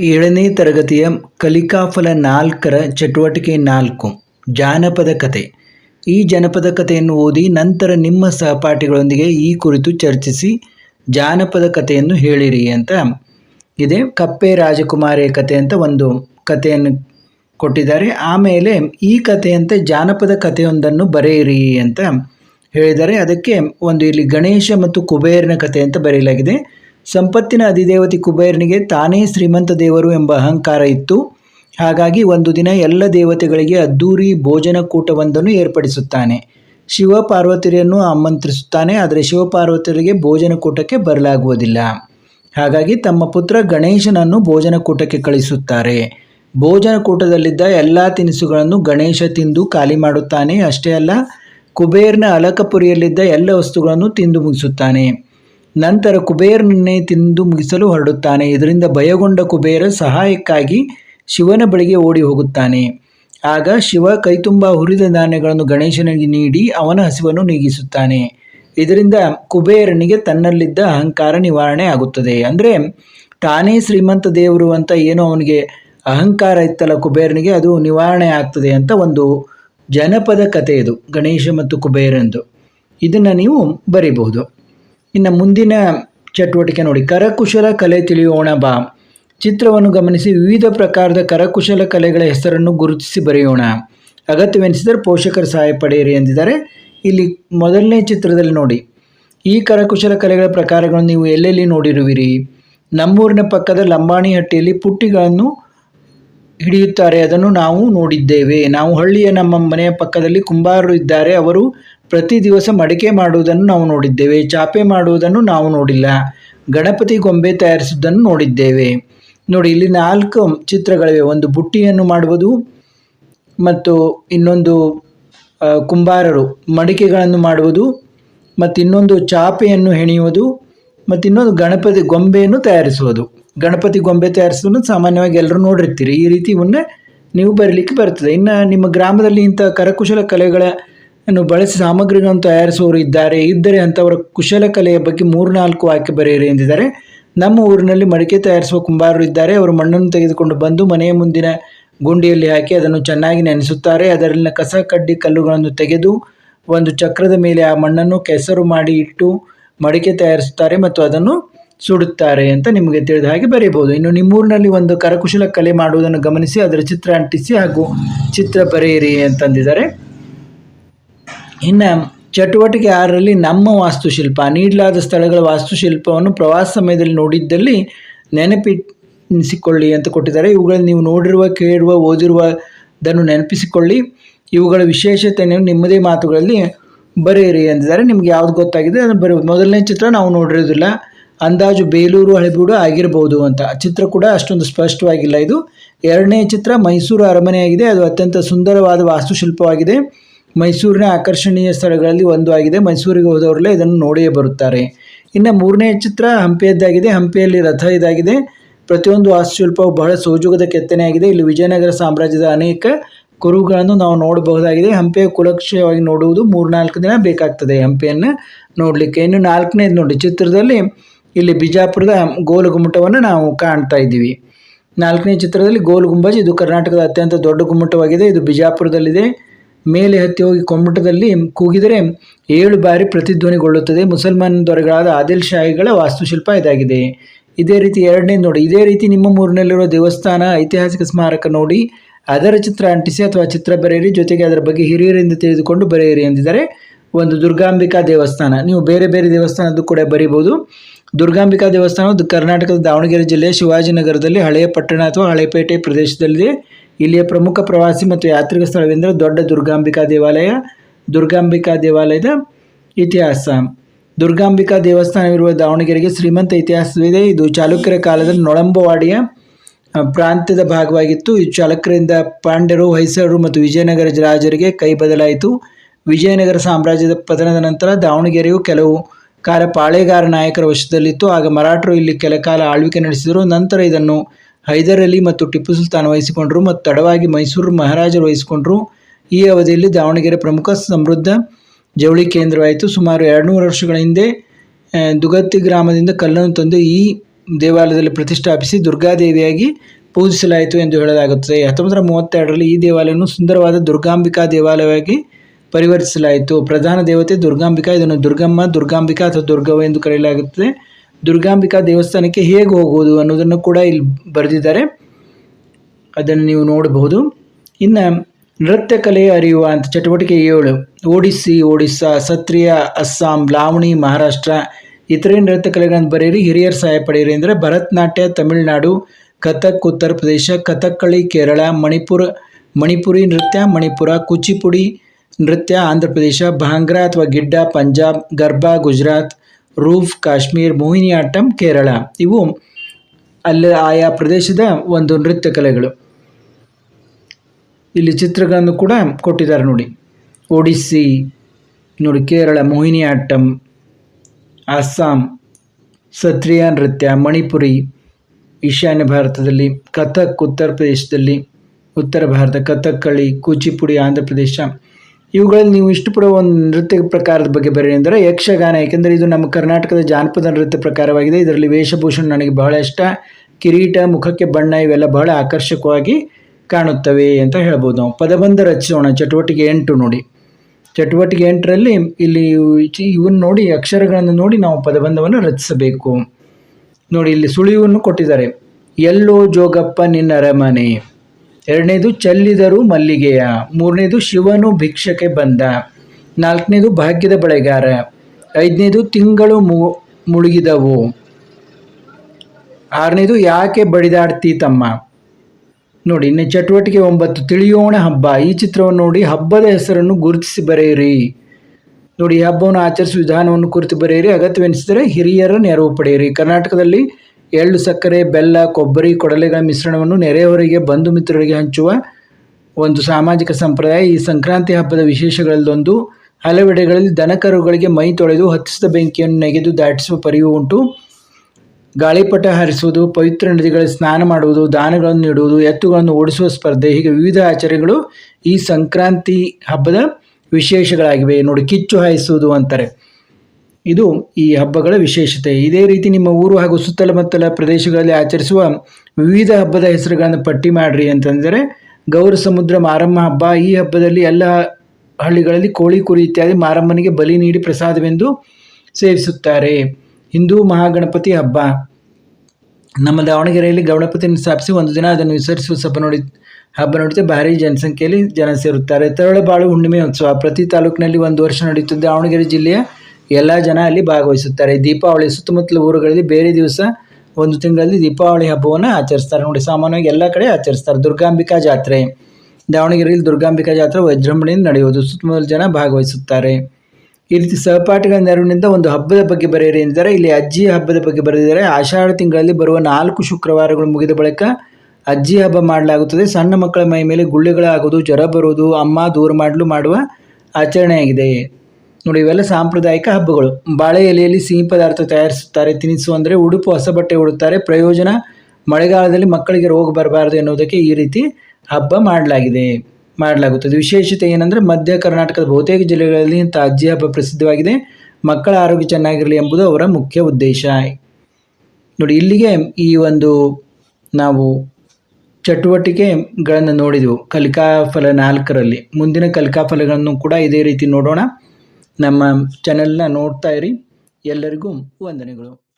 ಏಳನೇ ತರಗತಿಯ ಕಲಿಕಾಫಲ ನಾಲ್ಕರ ಚಟುವಟಿಕೆ ನಾಲ್ಕು, ಜಾನಪದ ಕತೆ. ಈ ಜನಪದ ಕಥೆಯನ್ನು ಓದಿ ನಂತರ ನಿಮ್ಮ ಸಹಪಾಠಿಗಳೊಂದಿಗೆ ಈ ಕುರಿತು ಚರ್ಚಿಸಿ ಜಾನಪದ ಕಥೆಯನ್ನು ಹೇಳಿರಿ ಅಂತ. ಇದೆ ಕಪ್ಪೆ ರಾಜಕುಮಾರಿಯ ಕತೆ ಅಂತ ಒಂದು ಕಥೆಯನ್ನು ಕೊಟ್ಟಿದ್ದಾರೆ. ಆಮೇಲೆ ಈ ಕಥೆಯಂತೆ ಜಾನಪದ ಕಥೆಯೊಂದನ್ನು ಬರೆಯಿರಿ ಅಂತ ಹೇಳಿದ್ದಾರೆ. ಅದಕ್ಕೆ ಒಂದು ಇಲ್ಲಿ ಗಣೇಶ ಮತ್ತು ಕುಬೇರನ ಕಥೆ ಅಂತ ಬರೆಯಲಾಗಿದೆ. ಸಂಪತ್ತಿನ ಅಧಿದೇವತೆ ಕುಬೇರನಿಗೆ ತಾನೇ ಶ್ರೀಮಂತ ದೇವರು ಎಂಬ ಅಹಂಕಾರ ಇತ್ತು. ಹಾಗಾಗಿ ಒಂದು ದಿನ ಎಲ್ಲ ದೇವತೆಗಳಿಗೆ ಅದ್ದೂರಿ ಭೋಜನ ಕೂಟವೊಂದನ್ನು ಏರ್ಪಡಿಸುತ್ತಾನೆ. ಶಿವ ಪಾರ್ವತಿಯರನ್ನು ಆಮಂತ್ರಿಸುತ್ತಾನೆ, ಆದರೆ ಶಿವಪಾರ್ವತಿಯರಿಗೆ ಭೋಜನ ಕೂಟಕ್ಕೆ ಬರಲಾಗುವುದಿಲ್ಲ. ಹಾಗಾಗಿ ತಮ್ಮ ಪುತ್ರ ಗಣೇಶನನ್ನು ಭೋಜನ ಕೂಟಕ್ಕೆ ಕಳಿಸುತ್ತಾರೆ. ಭೋಜನ ಕೂಟದಲ್ಲಿದ್ದ ಎಲ್ಲ ತಿನಿಸುಗಳನ್ನು ಗಣೇಶ ತಿಂದು ಖಾಲಿ ಮಾಡುತ್ತಾನೆ. ಅಷ್ಟೇ ಅಲ್ಲ, ಕುಬೇರ್ನ ಅಲಕಪುರಿಯಲ್ಲಿದ್ದ ಎಲ್ಲ ವಸ್ತುಗಳನ್ನು ತಿಂದು ಮುಗಿಸುತ್ತಾನೆ. ನಂತರ ಕುಬೇರನನ್ನೇ ತಿಂದು ಮುಗಿಸಲು ಹೊರಡುತ್ತಾನೆ. ಇದರಿಂದ ಭಯಗೊಂಡ ಕುಬೇರ ಸಹಾಯಕ್ಕಾಗಿ ಶಿವನ ಬಳಿಗೆ ಓಡಿ ಹೋಗುತ್ತಾನೆ. ಆಗ ಶಿವ ಕೈತುಂಬ ಹುರಿದ ಧಾನ್ಯಗಳನ್ನು ಗಣೇಶನಿಗೆ ನೀಡಿ ಅವನ ಹಸಿವನ್ನು ನೀಗಿಸುತ್ತಾನೆ. ಇದರಿಂದ ಕುಬೇರನಿಗೆ ತನ್ನಲ್ಲಿದ್ದ ಅಹಂಕಾರ ನಿವಾರಣೆ ಆಗುತ್ತದೆ. ಅಂದರೆ ತಾನೇ ಶ್ರೀಮಂತ ದೇವರು ಅಂತ ಏನೋ ಅವನಿಗೆ ಅಹಂಕಾರ ಇತ್ತಲ್ಲ ಕುಬೇರನಿಗೆ, ಅದು ನಿವಾರಣೆ ಆಗ್ತದೆ ಅಂತ ಒಂದು ಜನಪದ ಕಥೆ ಇದು, ಗಣೇಶ ಮತ್ತು ಕುಬೇರಂದು ಇದನ್ನು ನೀವು ಬರಿಬಹುದು. ಇನ್ನು ಮುಂದಿನ ಚಟುವಟಿಕೆ ನೋಡಿ. ಕರಕುಶಲ ಕಲೆ ತಿಳಿಯೋಣ ಬಾ. ಚಿತ್ರವನ್ನು ಗಮನಿಸಿ ವಿವಿಧ ಪ್ರಕಾರದ ಕರಕುಶಲ ಕಲೆಗಳ ಹೆಸರನ್ನು ಗುರುತಿಸಿ ಬರೆಯೋಣ. ಅಗತ್ಯವೆನಿಸಿದರೆ ಪೋಷಕರ ಸಹಾಯ ಪಡೆಯಿರಿ ಎಂದಿದ್ದಾರೆ. ಇಲ್ಲಿ ಮೊದಲನೇ ಚಿತ್ರದಲ್ಲಿ ನೋಡಿ. ಈ ಕರಕುಶಲ ಕಲೆಗಳ ಪ್ರಕಾರಗಳನ್ನು ನೀವು ಎಲ್ಲೆಲ್ಲಿ ನೋಡಿರುವಿರಿ? ನಮ್ಮೂರಿನ ಪಕ್ಕದ ಲಂಬಾಣಿಹಟ್ಟಿಯಲ್ಲಿ ಪುಟ್ಟಿಗಳನ್ನು ಹಿಡಿಯುತ್ತಾರೆ, ಅದನ್ನು ನಾವು ನೋಡಿದ್ದೇವೆ. ನಾವು ಹಳ್ಳಿಯ ನಮ್ಮ ಮನೆಯ ಪಕ್ಕದಲ್ಲಿ ಕುಂಬಾರರು ಇದ್ದಾರೆ. ಅವರು ಪ್ರತಿ ದಿವಸ ಮಡಿಕೆ ಮಾಡುವುದನ್ನು ನಾವು ನೋಡಿದ್ದೇವೆ. ಚಾಪೆ ಮಾಡುವುದನ್ನು ನಾವು ನೋಡಿಲ್ಲ. ಗಣಪತಿ ಗೊಂಬೆ ತಯಾರಿಸುವುದನ್ನು ನೋಡಿದ್ದೇವೆ. ನೋಡಿ, ಇಲ್ಲಿ ನಾಲ್ಕು ಚಿತ್ರಗಳಿವೆ. ಒಂದು ಬುಟ್ಟಿಯನ್ನು ಮಾಡುವುದು ಮತ್ತು ಇನ್ನೊಂದು ಕುಂಬಾರರು ಮಡಿಕೆಗಳನ್ನು ಮಾಡುವುದು ಮತ್ತು ಇನ್ನೊಂದು ಚಾಪೆಯನ್ನು ಹೆಣೆಯುವುದು ಮತ್ತು ಇನ್ನೊಂದು ಗಣಪತಿ ಗೊಂಬೆಯನ್ನು ತಯಾರಿಸುವುದು. ಗಣಪತಿ ಗೊಂಬೆ ತಯಾರಿಸೋದನ್ನು ಸಾಮಾನ್ಯವಾಗಿ ಎಲ್ಲರೂ ನೋಡಿರ್ತೀರಿ. ಈ ರೀತಿ ಇವನ್ನೇ ನೀವು ಬರಲಿಕ್ಕೆ ಬರ್ತದೆ. ಇನ್ನು ನಿಮ್ಮ ಗ್ರಾಮದಲ್ಲಿ ಇಂಥ ಕರಕುಶಲ ಕಲೆಗಳನ್ನು ಬಳಸಿ ಸಾಮಗ್ರಿಗಳನ್ನು ತಯಾರಿಸುವವರು ಇದ್ದಾರೆ. ಇದ್ದರೆ ಅಂಥವರ ಕುಶಲ ಕಲೆಯ ಬಗ್ಗೆ ಮೂರು ನಾಲ್ಕು ವಾಕ್ಯ ಬರೆಯಿರಿ ಎಂದಿದ್ದಾರೆ. ನಮ್ಮ ಊರಿನಲ್ಲಿ ಮಡಿಕೆ ತಯಾರಿಸುವ ಕುಂಬಾರರು ಇದ್ದಾರೆ. ಅವರು ಮಣ್ಣನ್ನು ತೆಗೆದುಕೊಂಡು ಬಂದು ಮನೆಯ ಮುಂದಿನ ಗುಂಡಿಯಲ್ಲಿ ಹಾಕಿ ಅದನ್ನು ಚೆನ್ನಾಗಿ ನೆನೆಸುತ್ತಾರೆ. ಅದರಲ್ಲಿನ ಕಸ, ಕಡ್ಡಿ, ಕಲ್ಲುಗಳನ್ನು ತೆಗೆದು ಒಂದು ಚಕ್ರದ ಮೇಲೆ ಆ ಮಣ್ಣನ್ನು ಕೆಸರು ಮಾಡಿ ಇಟ್ಟು ಮಡಿಕೆ ತಯಾರಿಸುತ್ತಾರೆ ಮತ್ತು ಅದನ್ನು ಸುಡುತ್ತಾರೆ ಅಂತ ನಿಮಗೆ ತಿಳಿದ ಹಾಗೆ ಬರೆಯಬಹುದು ಇನ್ನು ನಿಮ್ಮೂರಿನಲ್ಲಿ ಒಂದು ಕರಕುಶಲ ಕಲೆ ಮಾಡುವುದನ್ನು ಗಮನಿಸಿ, ಅದರ ಚಿತ್ರ ಅಂಟಿಸಿ ಹಾಗೂ ಚಿತ್ರ ಬರೆಯಿರಿ ಅಂತಂದಿದ್ದಾರೆ ಇನ್ನು ಚಟುವಟಿಕೆ ಆರರಲ್ಲಿ ನಮ್ಮ ವಾಸ್ತುಶಿಲ್ಪ, ನೀಡಲಾದ ಸ್ಥಳಗಳ ವಾಸ್ತುಶಿಲ್ಪವನ್ನು ಪ್ರವಾಸ ಸಮಯದಲ್ಲಿ ನೋಡಿದ್ದಲ್ಲಿ ನೆನಪಿಸಿಕೊಳ್ಳಿ ಅಂತ ಕೊಟ್ಟಿದ್ದಾರೆ. ಇವುಗಳನ್ನು ನೀವು ನೋಡಿರುವ, ಕೇಳುವ, ಓದಿರುವುದನ್ನು ನೆನಪಿಸಿಕೊಳ್ಳಿ. ಇವುಗಳ ವಿಶೇಷತೆಯನ್ನು ನಿಮ್ಮದೇ ಮಾತುಗಳಲ್ಲಿ ಬರೆಯಿರಿ ಅಂದಿದ್ದಾರೆ. ನಿಮ್ಗೆ ಯಾವ್ದು ಗೊತ್ತಾಗಿದೆ ಅದನ್ನು ಬರೀ ಮೊದಲನೇ ಚಿತ್ರ ನಾವು ನೋಡಿರೋದಿಲ್ಲ ಅಂದಾಜು ಬೇಲೂರು ಹಳೆಬೀಡು ಆಗಿರ್ಬೋದು ಅಂತ. ಚಿತ್ರ ಕೂಡ ಅಷ್ಟೊಂದು ಸ್ಪಷ್ಟವಾಗಿಲ್ಲ ಇದು. ಎರಡನೇ ಚಿತ್ರ ಮೈಸೂರು ಅರಮನೆಯಾಗಿದೆ ಅದು ಅತ್ಯಂತ ಸುಂದರವಾದ ವಾಸ್ತುಶಿಲ್ಪವಾಗಿದೆ. ಮೈಸೂರಿನ ಆಕರ್ಷಣೀಯ ಸ್ಥಳಗಳಲ್ಲಿ ಒಂದು ಆಗಿದೆ. ಮೈಸೂರಿಗೆ ಹೋದವರಲ್ಲೇ ಇದನ್ನು ನೋಡಿಯೇ ಬರುತ್ತಾರೆ. ಇನ್ನು ಮೂರನೇ ಚಿತ್ರ ಹಂಪಿಯದ್ದಾಗಿದೆ. ಹಂಪಿಯಲ್ಲಿ ರಥ ಇದಾಗಿದೆ. ಪ್ರತಿಯೊಂದು ವಾಸ್ತುಶಿಲ್ಪವು ಬಹಳ ಸೋಜುಗದ ಕೆತ್ತನೆಯಾಗಿದೆ ಇಲ್ಲಿ ವಿಜಯನಗರ ಸಾಮ್ರಾಜ್ಯದ ಅನೇಕ ಕುರುಗಳನ್ನು ನಾವು ನೋಡಬಹುದಾಗಿದೆ. ಹಂಪಿಯ ಕುಲಕ್ಷವಾಗಿ ನೋಡುವುದು ಮೂರ್ನಾಲ್ಕು ದಿನ ಬೇಕಾಗ್ತದೆ ಹಂಪಿಯನ್ನು ನೋಡಲಿಕ್ಕೆ. ಇನ್ನು ನಾಲ್ಕನೇದು ನೋಡಿ. ಚಿತ್ರದಲ್ಲಿ ಇಲ್ಲಿ ಬಿಜಾಪುರದ ಗೋಲು ಗುಮ್ಮಟವನ್ನು ನಾವು ಕಾಣ್ತಾ ಇದ್ದೀವಿ. ನಾಲ್ಕನೇ ಚಿತ್ರದಲ್ಲಿ ಗೋಲು ಗುಂಬಜ್ ಇದು ಕರ್ನಾಟಕದ ಅತ್ಯಂತ ದೊಡ್ಡ ಗುಮ್ಮಟವಾಗಿದೆ. ಇದು ಬಿಜಾಪುರದಲ್ಲಿದೆ. ಮೇಲೆ ಹತ್ತಿ ಹೋಗಿ ಕೊಂಬಟದಲ್ಲಿ ಕೂಗಿದರೆ ಏಳು ಬಾರಿ ಪ್ರತಿಧ್ವನಿಗೊಳ್ಳುತ್ತದೆ. ಮುಸಲ್ಮಾನ್ ದೊರೆಗಳಾದ ಆದಿಲ್ ಶಾಹಿಗಳ ವಾಸ್ತುಶಿಲ್ಪ ಇದಾಗಿದೆ. ಇದೇ ರೀತಿ ಎರಡನೇ ನೋಡಿ, ಇದೇ ರೀತಿ ನಿಮ್ಮ ಮೂರಿನಲ್ಲಿರುವ ದೇವಸ್ಥಾನ, ಐತಿಹಾಸಿಕ ಸ್ಮಾರಕ ನೋಡಿ, ಅದರ ಚಿತ್ರ ಅಂಟಿಸಿ ಅಥವಾ ಚಿತ್ರ ಬರೆಯಿರಿ, ಜೊತೆಗೆ ಅದರ ಬಗ್ಗೆ ಹಿರಿಯರಿಂದ ತಿಳಿದುಕೊಂಡು ಬರೆಯಿರಿ ಎಂದಿದ್ದಾರೆ ಒಂದು ದುರ್ಗಾಂಬಿಕಾ ದೇವಸ್ಥಾನ. ನೀವು ಬೇರೆ ಬೇರೆ ದೇವಸ್ಥಾನದ್ದು ಕೂಡ ಬರೀಬೋದು ದುರ್ಗಾಂಬಿಕಾ ದೇವಸ್ಥಾನವು ಕರ್ನಾಟಕದ ದಾವಣಗೆರೆ ಜಿಲ್ಲೆಯ ಶಿವಾಜಿನಗರದಲ್ಲಿ ಹಳೆಯ ಪಟ್ಟಣ ಅಥವಾ ಹಳೆಪೇಟೆ ಪ್ರದೇಶದಲ್ಲಿದೆ ಇಲ್ಲಿಯ ಪ್ರಮುಖ ಪ್ರವಾಸಿ ಮತ್ತು ಯಾತ್ರಿಕ ಸ್ಥಳವೆಂದರೆ ದೊಡ್ಡ ದುರ್ಗಾಂಬಿಕಾ ದೇವಾಲಯ, ದುರ್ಗಾಂಬಿಕಾ ದೇವಾಲಯದ ಇತಿಹಾಸ. ದುರ್ಗಾಂಬಿಕಾ ದೇವಸ್ಥಾನವಿರುವ ದಾವಣಗೆರೆಗೆ ಶ್ರೀಮಂತ ಇತಿಹಾಸವಿದೆ. ಇದು ಚಾಲುಕ್ಯರ ಕಾಲದಲ್ಲಿ ನೊಳಂಬವಾಡಿಯ ಪ್ರಾಂತ್ಯದ ಭಾಗವಾಗಿತ್ತು. ಈ ಚಾಲುಕ್ಯರಿಂದ ಪಾಂಡ್ಯರು, ಹೊಯ್ಸಳರು ಮತ್ತು ವಿಜಯನಗರ ರಾಜರಿಗೆ ಕೈ ಬದಲಾಯಿತು. ವಿಜಯನಗರ ಸಾಮ್ರಾಜ್ಯದ ಪತನದ ನಂತರ ದಾವಣಗೆರೆಯು ಕೆಲವು ಕಾಲ ಪಾಳೇಗಾರ ನಾಯಕರ ವಶದಲ್ಲಿತ್ತು. ಆಗ ಮರಾಠರು ಇಲ್ಲಿ ಕೆಲ ಕಾಲ ಆಳ್ವಿಕೆ ನಡೆಸಿದರು. ನಂತರ ಇದನ್ನು ಹೈದರ್ ಅಲಿ ಮತ್ತು ಟಿಪ್ಪು ಸುಲ್ತಾನ್ ವಹಿಸಿಕೊಂಡರು ಮತ್ತು ತಡವಾಗಿ ಮೈಸೂರು ಮಹಾರಾಜರು ವಹಿಸಿಕೊಂಡರು. ಈ ಅವಧಿಯಲ್ಲಿ ದಾವಣಗೆರೆ ಪ್ರಮುಖ ಸಮೃದ್ಧ ಜವಳಿ ಕೇಂದ್ರವಾಯಿತು. ಸುಮಾರು ಎರಡುನೂರು ವರ್ಷಗಳ ಹಿಂದೆ ದುಗತ್ತಿ ಗ್ರಾಮದಿಂದ ಕಲ್ಲನ್ನು ತಂದು ಈ ದೇವಾಲಯದಲ್ಲಿ ಪ್ರತಿಷ್ಠಾಪಿಸಿ ದುರ್ಗಾದೇವಿಯಾಗಿ ಪೂಜಿಸಲಾಯಿತು ಎಂದು ಹೇಳಲಾಗುತ್ತದೆ. ಹತ್ತೊಂಬತ್ತು ನೂರ ಮೂವತ್ತೆರಡರಲ್ಲಿ ಈ ದೇವಾಲಯವನ್ನು ಸುಂದರವಾದ ದುರ್ಗಾಂಬಿಕಾ ದೇವಾಲಯವಾಗಿ ಪರಿವರ್ತಿಸಲಾಯಿತು. ಪ್ರಧಾನ ದೇವತೆ ದುರ್ಗಾಂಬಿಕಾ, ಇದನ್ನು ದುರ್ಗಮ್ಮ, ದುರ್ಗಾಂಬಿಕಾ ಅಥವಾ ದುರ್ಗವ ಎಂದು ಕರೆಯಲಾಗುತ್ತದೆ. ದುರ್ಗಾಂಬಿಕಾ ದೇವಸ್ಥಾನಕ್ಕೆ ಹೇಗೆ ಹೋಗುವುದು ಅನ್ನೋದನ್ನು ಕೂಡ ಇಲ್ಲಿ ಬರೆದಿದ್ದಾರೆ. ಅದನ್ನು ನೀವು ನೋಡಬಹುದು. ಇನ್ನು ನೃತ್ಯ ಕಲೆ ಅರಿಯುವ ಅಂತ ಚಟುವಟಿಕೆ ಏಳು. ಒಡಿಸ್ಸಿ ಒಡಿಸ್ಸಾ ಸತ್ರಿಯ, ಅಸ್ಸಾಂ, ಲಾವಣಿ, ಮಹಾರಾಷ್ಟ್ರ, ಇತರೆ ನೃತ್ಯ ಕಲೆಗಳನ್ನು ಬರೆಯಿರಿ. ಹಿರಿಯರ ಸಹಾಯ ಪಡೆಯಿರಿ ಅಂದರೆ ಭರತನಾಟ್ಯ, ತಮಿಳುನಾಡು, ಕಥಕ್, ಉತ್ತರ ಪ್ರದೇಶ, ಕಥಕ್ಕಳಿ, ಕೇರಳ, ಮಣಿಪುರ, ಮಣಿಪುರಿ ನೃತ್ಯ, ಮಣಿಪುರ, ಕುಚಿಪುಡಿ ನೃತ್ಯ ಆಂಧ್ರ ಪ್ರದೇಶ ಭಾಂಗ್ರಾ ಅಥವಾ ಗಿಡ್ಡ, ಪಂಜಾಬ್ ಗರ್ಭಾ ಗುಜರಾತ್, ರೂಫ್, ಕಾಶ್ಮೀರ್ ಮೋಹಿನಿಯಾಟ್ಟಂ ಕೇರಳ. ಇವು ಅಲ್ಲಿ ಆಯಾ ಪ್ರದೇಶದ ಒಂದು ನೃತ್ಯ ಕಲೆಗಳು. ಇಲ್ಲಿ ಚಿತ್ರಗಳನ್ನು ಕೂಡ ಕೊಟ್ಟಿದ್ದಾರೆ ನೋಡಿ. ಒಡಿಸ್ಸಿ, ನೋಡಿ, ಕೇರಳ ಮೋಹಿನಿಯಾಟ್ಟಂ ಅಸ್ಸಾಂ, ಸತ್ರಿಯ ನೃತ್ಯ, ಮಣಿಪುರಿ, ಈಶಾನ್ಯ ಭಾರತದಲ್ಲಿ, ಕಥಕ್, ಉತ್ತರ ಪ್ರದೇಶದಲ್ಲಿ, ಉತ್ತರ ಭಾರತ ಕಥಕ್ಕಳಿ ಕೂಚಿಪುಡಿ, ಆಂಧ್ರ ಪ್ರದೇಶ ಇವುಗಳಲ್ಲಿ ನೀವು ಇಷ್ಟಪಡುವ ಒಂದು ನೃತ್ಯ ಪ್ರಕಾರದ ಬಗ್ಗೆ ಬರೆಯೆಂದರೆ ಯಕ್ಷಗಾನ, ಏಕೆಂದರೆ ಇದು ನಮ್ಮ ಕರ್ನಾಟಕದ ಜಾನಪದ ನೃತ್ಯ ಪ್ರಕಾರವಾಗಿದೆ. ಇದರಲ್ಲಿ ವೇಷಭೂಷಣ ನನಗೆ ಬಹಳ ಇಷ್ಟ. ಕಿರೀಟ, ಮುಖಕ್ಕೆ ಬಣ್ಣ ಇವೆಲ್ಲ ಬಹಳ ಆಕರ್ಷಕವಾಗಿ ಕಾಣುತ್ತವೆ ಅಂತ ಹೇಳ್ಬೋದು. ನಾವು ಪದಬಂಧ ರಚಿಸೋಣ. ಚಟುವಟಿಕೆ ಎಂಟು ನೋಡಿ. ಚಟುವಟಿಕೆ ಎಂಟರಲ್ಲಿ ಇಲ್ಲಿ ಇವನ್ನ ನೋಡಿ, ಅಕ್ಷರಗಳನ್ನು ನೋಡಿ ನಾವು ಪದಬಂಧವನ್ನು ರಚಿಸಬೇಕು. ನೋಡಿ, ಇಲ್ಲಿ ಸುಳಿವನ್ನು ಕೊಟ್ಟಿದ್ದಾರೆ. ಎಲ್ಲೋ ಜೋಗಪ್ಪ ನಿನ್ನ ಅರಮನೆ. ಎರಡನೇದು ಚೆಲ್ಲಿದರು ಮಲ್ಲಿಗೆಯ, ಮೂರನೇದು ಶಿವನು ಭಿಕ್ಷಕ್ಕೆ ಬಂದ, ನಾಲ್ಕನೇದು ಭಾಗ್ಯದ ಬಳೆಗಾರ, ಐದನೇದು ತಿಂಗಳು ಮು, ಮುಳುಗಿದವು. ಆರನೇದು ಯಾಕೆ ಬಡಿದಾಡ್ತಿ ತಮ್ಮ? ನೋಡಿ, ಇನ್ನು ಚಟುವಟಿಕೆ ಒಂಬತ್ತು, ತಿಳಿಯೋಣ ಹಬ್ಬ. ಈ ಚಿತ್ರವನ್ನು ನೋಡಿ ಹಬ್ಬದ ಹೆಸರನ್ನು ಗುರುತಿಸಿ ಬರೆಯಿರಿ. ನೋಡಿ, ಈ ಹಬ್ಬವನ್ನು ಆಚರಿಸುವ ವಿಧಾನವನ್ನು ಕುರಿತು ಬರೆಯಿರಿ. ಅಗತ್ಯವೆನಿಸಿದರೆ ಹಿರಿಯರ ನೆರವು ಪಡೆಯಿರಿ. ಕರ್ನಾಟಕದಲ್ಲಿ ಎಳ್ಳು ಸಕ್ಕರೆ, ಬೆಲ್ಲ, ಕೊಬ್ಬರಿ, ಕೊಡಲೆಗಳ ಮಿಶ್ರಣವನ್ನು ನೆರೆಯವರಿಗೆ, ಬಂಧು ಮಿತ್ರರಿಗೆ ಹಂಚುವ ಒಂದು ಸಾಮಾಜಿಕ ಸಂಪ್ರದಾಯ. ಈ ಸಂಕ್ರಾಂತಿ ಹಬ್ಬದ ವಿಶೇಷಗಳಲ್ಲೊಂದು, ಹಲವೆಡೆಗಳಲ್ಲಿ ದನಕರುಗಳಿಗೆ ಮೈ ತೊಳೆದು ಹತ್ತಿಸಿದ ಬೆಂಕಿಯನ್ನು ನೆಗೆದು ದಾಟಿಸುವ ಪರಿವು ಉಂಟು. ಗಾಳಿಪಟ ಹರಿಸುವುದು, ಪವಿತ್ರ ನದಿಗಳಲ್ಲಿ ಸ್ನಾನ ಮಾಡುವುದು, ದಾನಗಳನ್ನು ನೀಡುವುದು, ಎತ್ತುಗಳನ್ನು ಓಡಿಸುವ ಸ್ಪರ್ಧೆ, ಹೀಗೆ ವಿವಿಧ ಆಚರಣೆಗಳು ಈ ಸಂಕ್ರಾಂತಿ ಹಬ್ಬದ ವಿಶೇಷಗಳಾಗಿವೆ. ನೋಡಿ, ಕಿಚ್ಚು ಹಾಯಿಸುವುದು ಅಂತಾರೆ. ಇದು ಈ ಹಬ್ಬಗಳ ವಿಶೇಷತೆ. ಇದೇ ರೀತಿ ನಿಮ್ಮ ಊರು ಹಾಗೂ ಸುತ್ತಲಮುತ್ತಲ ಪ್ರದೇಶಗಳಲ್ಲಿ ಆಚರಿಸುವ ವಿವಿಧ ಹಬ್ಬದ ಹೆಸರುಗಳನ್ನು ಪಟ್ಟಿ ಮಾಡಿರಿ ಅಂತಂದರೆ ಗೌರ ಸಮುದ್ರ ಮಾರಮ್ಮ ಹಬ್ಬ. ಈ ಹಬ್ಬದಲ್ಲಿ ಎಲ್ಲ ಹಳ್ಳಿಗಳಲ್ಲಿ ಕೋಳಿ ಕುರಿ ಇತ್ಯಾದಿ ಮಾರಮ್ಮನಿಗೆ ಬಲಿ ನೀಡಿ ಪ್ರಸಾದವೆಂದು ಸೇವಿಸುತ್ತಾರೆ. ಹಿಂದೂ ಮಹಾಗಣಪತಿ ಹಬ್ಬ. ನಮ್ಮ ದಾವಣಗೆರೆಯಲ್ಲಿ ಗಣಪತಿಯನ್ನು ಸ್ಥಾಪಿಸಿ ಒಂದು ದಿನ ಅದನ್ನು ವಿಸರ್ಜಿಸುವ ಸಭೆ ನೋಡಿ, ಹಬ್ಬ ನೋಡಿದರೆ ಭಾರಿ ಜನಸಂಖ್ಯೆಯಲ್ಲಿ ಜನ ಸೇರುತ್ತಾರೆ. ತರಳಬಾಳು ಹುಣ್ಣಿಮೆ ಉತ್ಸವ. ಪ್ರತಿ ತಾಲೂಕಿನಲ್ಲಿ ಒಂದು ವರ್ಷ ನಡೆಯುತ್ತದೆ ದಾವಣಗೆರೆ ಜಿಲ್ಲೆಯ ಎಲ್ಲ ಜನ ಅಲ್ಲಿ ಭಾಗವಹಿಸುತ್ತಾರೆ. ದೀಪಾವಳಿ ಸುತ್ತಮುತ್ತಲ ಊರುಗಳಲ್ಲಿ ಬೇರೆ ದಿವಸ ಒಂದು ತಿಂಗಳಲ್ಲಿ ದೀಪಾವಳಿ ಹಬ್ಬವನ್ನು ಆಚರಿಸ್ತಾರೆ. ನೋಡಿ, ಸಾಮಾನ್ಯವಾಗಿ ಎಲ್ಲ ಕಡೆ ಆಚರಿಸ್ತಾರೆ. ದುರ್ಗಾಂಬಿಕಾ ಜಾತ್ರೆ. ದಾವಣಗೆರೆಯಲ್ಲಿ ದುರ್ಗಾಂಬಿಕಾ ಜಾತ್ರೆ ವಿಜೃಂಭಣೆಯಿಂದ ನಡೆಯುವುದು. ಸುತ್ತಮುತ್ತಲ ಜನ ಭಾಗವಹಿಸುತ್ತಾರೆ. ಈ ರೀತಿ ಸಹಪಾಠಿಗಳ ನೆರವಿನಿಂದ ಒಂದು ಹಬ್ಬದ ಬಗ್ಗೆ ಬರೆಯಿರಿ ಎಂದರೆ ಇಲ್ಲಿ ಅಜ್ಜಿ ಹಬ್ಬದ ಬಗ್ಗೆ ಬರೆದಿದ್ದಾರೆ, ಆಷಾಢ ತಿಂಗಳಲ್ಲಿ ಬರುವ ನಾಲ್ಕು ಶುಕ್ರವಾರಗಳು ಮುಗಿದ ಬಳಿಕ ಅಜ್ಜಿ ಹಬ್ಬ ಮಾಡಲಾಗುತ್ತದೆ. ಸಣ್ಣ ಮಕ್ಕಳ ಮೈ ಮೇಲೆ ಗುಳ್ಳೆಗಳಾಗುವುದು ಜ್ವರ ಬರುವುದು, ಅಮ್ಮ ದೂರ ಮಾಡಲು ಮಾಡುವ ಆಚರಣೆಯಾಗಿದೆ. ನೋಡಿ, ಇವೆಲ್ಲ ಸಾಂಪ್ರದಾಯಿಕ ಹಬ್ಬಗಳು. ಬಾಳೆ ಎಲೆಯಲ್ಲಿ ಸಿಹಿ ಪದಾರ್ಥ ತಯಾರಿಸುತ್ತಾರೆ. ತಿನಿಸು ಅಂದರೆ ಉಡುಪು ಹೊಸ ಬಟ್ಟೆ ಉಡುತ್ತಾರೆ. ಪ್ರಯೋಜನ, ಮಳೆಗಾಲದಲ್ಲಿ ಮಕ್ಕಳಿಗೆ ರೋಗ ಬರಬಾರದು ಎನ್ನುವುದಕ್ಕೆ ಈ ರೀತಿ ಹಬ್ಬ ಮಾಡಲಾಗಿದೆ, ಮಾಡಲಾಗುತ್ತದೆ. ವಿಶೇಷತೆ ಏನಂದರೆ, ಮಧ್ಯ ಕರ್ನಾಟಕದ ಬಹುತೇಕ ಜಿಲ್ಲೆಗಳಲ್ಲಿ ಇಂಥ ಅಜ್ಜಿ ಹಬ್ಬ ಪ್ರಸಿದ್ಧವಾಗಿದೆ. ಮಕ್ಕಳ ಆರೋಗ್ಯ ಚೆನ್ನಾಗಿರಲಿ ಎಂಬುದು ಅವರ ಮುಖ್ಯ ಉದ್ದೇಶ. ನೋಡಿ, ಇಲ್ಲಿಗೆ ಈ ಒಂದು ನಾವು ಚಟುವಟಿಕೆಗಳನ್ನು ನೋಡಿದೆವು. ಕಲಿಕಾಫಲ ನಾಲ್ಕರಲ್ಲಿ. ಮುಂದಿನ ಕಲಿಕಾಫಲಗಳನ್ನು ಕೂಡ ಇದೇ ರೀತಿ ನೋಡೋಣ. ನಮ್ಮ ಚಾನೆಲ್ನ ನೋಡ್ತಾ ಇರಿ. ಎಲ್ಲರಿಗೂ ವಂದನೆಗಳು.